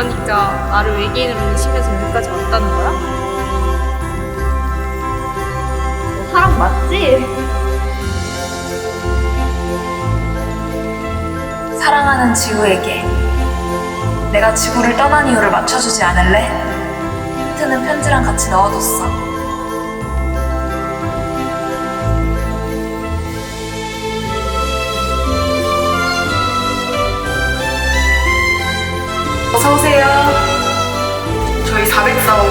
그러니까 나를 외계인으로 의심해서 여기까지 왔다는 거야? 너 사람 맞지? 사랑하는 지우에게 내가 지구를 떠난 이유를 맞춰주지 않을래? 힌트는 편지랑 같이 넣어뒀어. 어서오세요. 저희 404호